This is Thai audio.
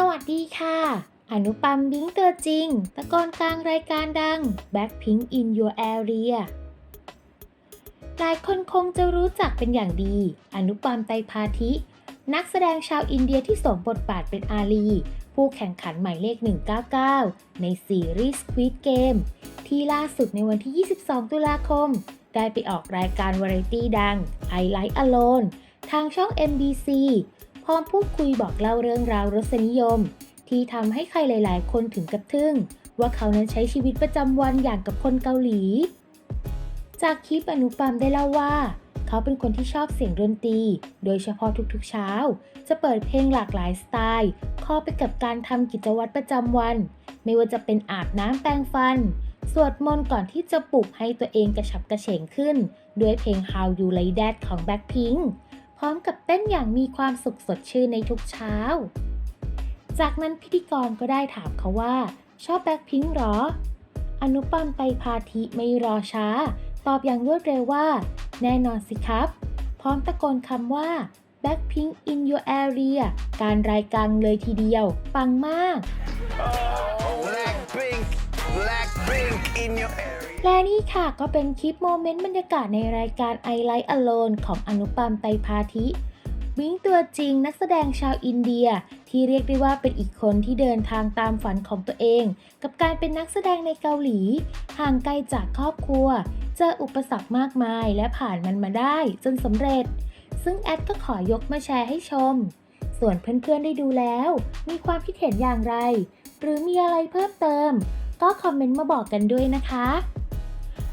สวัสดีค่ะ อนุปัมบิงตัวจริง ตะกอนกลางรายการดัง Blackpink in Your Area หลายคนคงจะรู้จักเป็นอย่างดี อนุปัมไตรพาธิ นักแสดงชาวอินเดียที่สวมบทบาทเป็นอาลี ผู้แข่งขันหมายเลข 199 ในซีรีส์ Squid Game ที่ล่าสุดในวันที่ 22 ตุลาคม ได้ไปออกรายการวาไรตี้ดัง I Like Alone ทางช่อง MBC พร้อมพูดคุยบอกเล่าเรื่องราวรสนิยม ที่ทำให้ใครหลาย ๆ คนถึงกับทึ่ง ว่าเขานั้นใช้ชีวิตประจำวันอย่างกับคนเกาหลี จากคลิปอนุปามได้เล่าว่า เขาเป็นคนที่ชอบเสียงดนตรี โดยเฉพาะทุกๆเช้า จะเปิดเพลงหลากหลายสไตล์ข้าไปกับการทำกิจวัตรประจำวัน ไม่ว่าจะเป็นอาบน้ำแปรงฟันสวดมนต์ก่อนที่จะปลุกให้ตัวเองกระฉับกระเฉงขึ้น ด้วยเพลง How You Like That ของ Blackpink พร้อมกับเต้นอย่างมีความสุขสดชื่นในทุกเช้า จากนั้นพิธีกรก็ได้ถามเขาว่า ชอบแบ็คพิงค์หรอ อนุปัมไปพาธิไม่รอช้า ตอบอย่างรวดเร็วว่า แน่นอนสิครับ พร้อมตะโกนคำว่า Blackpink in your area การรายการเลยทีเดียว ปังมาก Blackpink, Blackpink in your area. และนี่ค่ะก็เป็นคลิปโมเมนต์บรรยากาศในรายการ I Like Alone ของอนุปามไตพาธิวิ้งตัวจริงนักแสดงชาวอินเดียที่เรียกได้ว่าเป็นอีกคนที่เดินทางตามฝันของตัวเอง กับการเป็นนักแสดงในเกาหลี ห่างไกลจากครอบครัว เจออุปสรรคมากมายและผ่านมันมาได้จนสำเร็จ ซึ่งแอดก็ขอยกมาแชร์ให้ชม ส่วนเพื่อนๆได้ดูแล้ว มีความคิดเห็นอย่างไร หรือมีอะไรเพิ่มเติม ก็คอมเมนต์มาบอกกันด้วยนะคะ